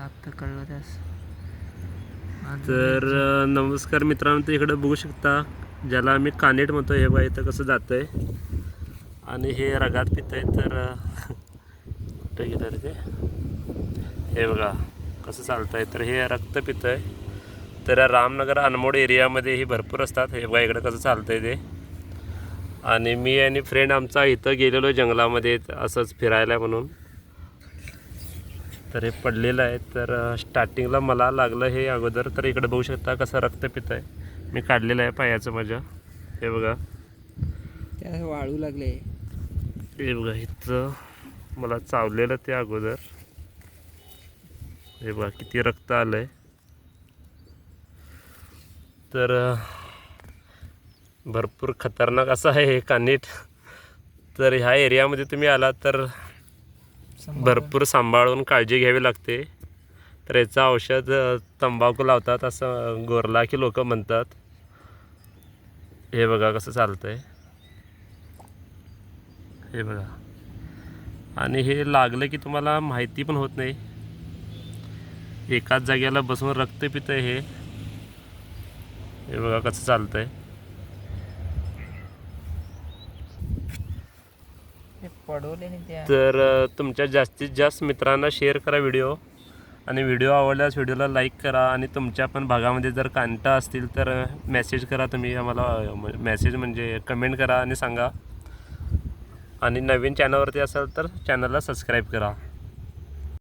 आत्ता कळलं त्यास. तर नमस्कार मित्रांनो तर इकडं बघू शकता ज्याला आम्ही कानेट म्हणतो हे बघा इथं कसं जातं आहे आणि हे रगात पित आहे तर कुठं गेलं रे ते? हे बघा कसं चालतं आहे तर हे रक्त पितं आहे तर रामनगर अनमोड एरियामध्ये ही भरपूर असतात. हे बघा इकडं कसं चालतं आहे ते. आणि मी आणि फ्रेंड आमचा इथं गेलेलो जंगलामध्ये असंच फिरायला म्हणून. तर हे पडलेलं आहे. तर स्टार्टिंगला मला लागलं हे अगोदर. तर इकडे बघू शकता कसं रक्त पित आहे. मी काढलेलं आहे पायाचं माझ्या. हे बघा. त्या वाळू लागले. हे बघा इथं मला चावलेलं ते अगोदर. हे बघा किती रक्त आलं आहे तर भरपूर खतरनाक असं आहे हे कानीट. तर ह्या एरियामध्ये तुम्ही आलात तर भरपूर सांभाळून काळजी घ्यावी लागते. तर याचं औषध तंबाखू लावतात असं गोरला की लोक म्हणतात. हे बघा कसं चालतंय. हे बघा. आणि हे लागलं की तुम्हाला माहिती पण होत नाही. एकाच जागेला बसून रक्त पितं हे. हे बघा कसं चालतंय ते पडवले नाही त्या तर तुमच्या जास्तीत जास्त मित्रांना शेअर करा व्हिडिओ आणि व्हिडिओ आवडल्यास व्हिडिओला लाईक करा. आणि तुमच्या पण भागामध्ये जर कांटा असतील तर मेसेज करा तुम्ही. आम्हाला मेसेज म्हणजे कमेंट करा आणि सांगा. आणि नवीन चॅनलवरती असाल तर चॅनलला सबस्क्राईब करा.